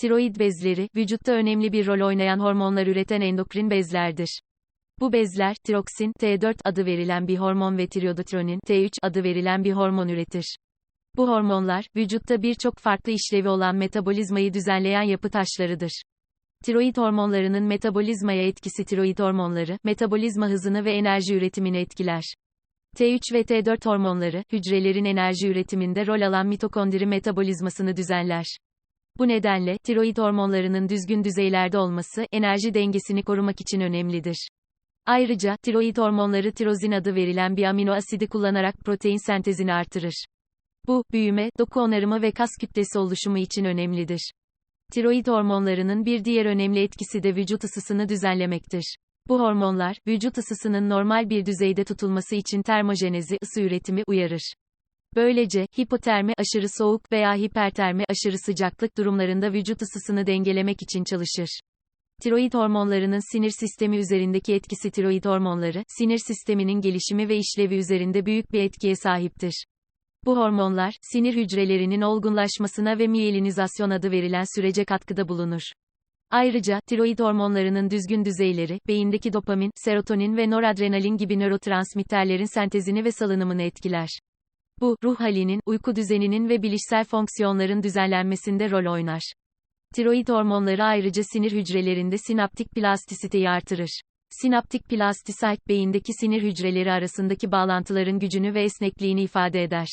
Tiroid bezleri, vücutta önemli bir rol oynayan hormonlar üreten endokrin bezlerdir. Bu bezler, tiroksin, T4 adı verilen bir hormon ve tiroidotropin, T3 adı verilen bir hormon üretir. Bu hormonlar, vücutta birçok farklı işlevi olan metabolizmayı düzenleyen yapı taşlarıdır. Tiroid hormonlarının metabolizmaya etkisi tiroid hormonları, metabolizma hızını ve enerji üretimini etkiler. T3 ve T4 hormonları, hücrelerin enerji üretiminde rol alan mitokondri metabolizmasını düzenler. Bu nedenle, tiroid hormonlarının düzgün düzeylerde olması, enerji dengesini korumak için önemlidir. Ayrıca, tiroid hormonları tirozin adı verilen bir amino asidi kullanarak protein sentezini artırır. Bu, büyüme, doku onarımı ve kas kütlesi oluşumu için önemlidir. Tiroid hormonlarının bir diğer önemli etkisi de vücut ısısını düzenlemektir. Bu hormonlar, vücut ısısının normal bir düzeyde tutulması için termojenezi, ısı üretimi uyarır. Böylece, hipotermi, aşırı soğuk veya hipertermi, aşırı sıcaklık durumlarında vücut ısısını dengelemek için çalışır. Tiroid hormonlarının sinir sistemi üzerindeki etkisi tiroid hormonları, sinir sisteminin gelişimi ve işlevi üzerinde büyük bir etkiye sahiptir. Bu hormonlar, sinir hücrelerinin olgunlaşmasına ve miyelinizasyon adı verilen sürece katkıda bulunur. Ayrıca, tiroid hormonlarının düzgün düzeyleri, beyindeki dopamin, serotonin ve noradrenalin gibi nörotransmitterlerin sentezini ve salınımını etkiler. Bu, ruh halinin, uyku düzeninin ve bilişsel fonksiyonların düzenlenmesinde rol oynar. Tiroid hormonları ayrıca sinir hücrelerinde sinaptik plastisiteyi artırır. Sinaptik plastisite, beyindeki sinir hücreleri arasındaki bağlantıların gücünü ve esnekliğini ifade eder.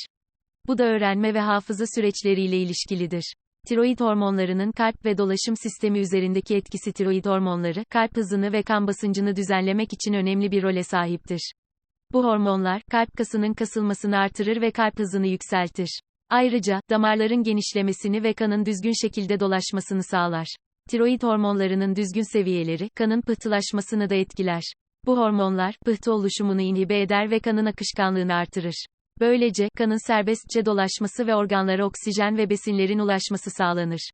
Bu da öğrenme ve hafıza süreçleriyle ilişkilidir. Tiroid hormonlarının kalp ve dolaşım sistemi üzerindeki etkisi tiroid hormonları, kalp hızını ve kan basıncını düzenlemek için önemli bir role sahiptir. Bu hormonlar, kalp kasının kasılmasını artırır ve kalp hızını yükseltir. Ayrıca, damarların genişlemesini ve kanın düzgün şekilde dolaşmasını sağlar. Tiroid hormonlarının düzgün seviyeleri, kanın pıhtılaşmasını da etkiler. Bu hormonlar, pıhtı oluşumunu inhibe eder ve kanın akışkanlığını artırır. Böylece, kanın serbestçe dolaşması ve organlara oksijen ve besinlerin ulaşması sağlanır.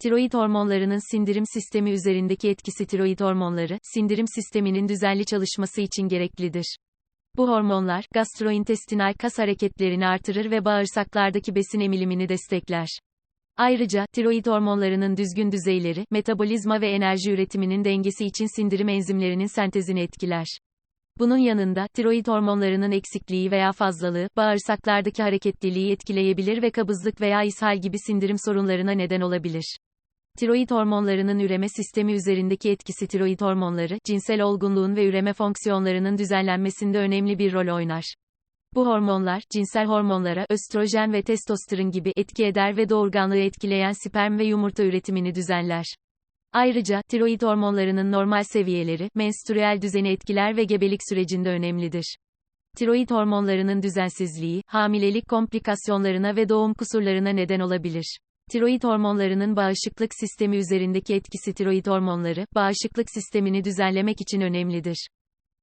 Tiroid hormonlarının sindirim sistemi üzerindeki etkisi tiroid hormonları, sindirim sisteminin düzenli çalışması için gereklidir. Bu hormonlar, gastrointestinal kas hareketlerini artırır ve bağırsaklardaki besin emilimini destekler. Ayrıca, tiroid hormonlarının düzgün düzeyleri, metabolizma ve enerji üretiminin dengesi için sindirim enzimlerinin sentezini etkiler. Bunun yanında, tiroid hormonlarının eksikliği veya fazlalığı, bağırsaklardaki hareketliliği etkileyebilir ve kabızlık veya ishal gibi sindirim sorunlarına neden olabilir. Tiroid hormonlarının üreme sistemi üzerindeki etkisi tiroid hormonları, cinsel olgunluğun ve üreme fonksiyonlarının düzenlenmesinde önemli bir rol oynar. Bu hormonlar, cinsel hormonlara, östrojen ve testosteron gibi etki eder ve doğurganlığı etkileyen sperm ve yumurta üretimini düzenler. Ayrıca, tiroid hormonlarının normal seviyeleri, menstrüel düzeni etkiler ve gebelik sürecinde önemlidir. Tiroid hormonlarının düzensizliği, hamilelik komplikasyonlarına ve doğum kusurlarına neden olabilir. Tiroid hormonlarının bağışıklık sistemi üzerindeki etkisi tiroid hormonları, bağışıklık sistemini düzenlemek için önemlidir.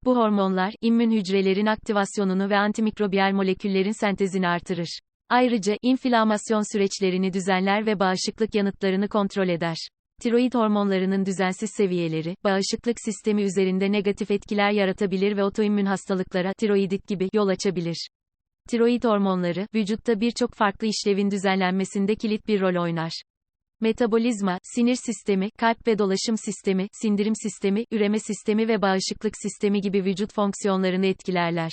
Bu hormonlar, immün hücrelerin aktivasyonunu ve antimikrobiyal moleküllerin sentezini artırır. Ayrıca, inflamasyon süreçlerini düzenler ve bağışıklık yanıtlarını kontrol eder. Tiroid hormonlarının düzensiz seviyeleri, bağışıklık sistemi üzerinde negatif etkiler yaratabilir ve otoimmün hastalıklara, tiroidit gibi, yol açabilir. Tiroid hormonları, vücutta birçok farklı işlevin düzenlenmesinde kilit bir rol oynar. Metabolizma, sinir sistemi, kalp ve dolaşım sistemi, sindirim sistemi, üreme sistemi ve bağışıklık sistemi gibi vücut fonksiyonlarını etkilerler.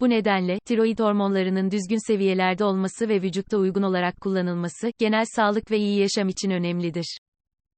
Bu nedenle, tiroid hormonlarının düzgün seviyelerde olması ve vücutta uygun olarak kullanılması, genel sağlık ve iyi yaşam için önemlidir.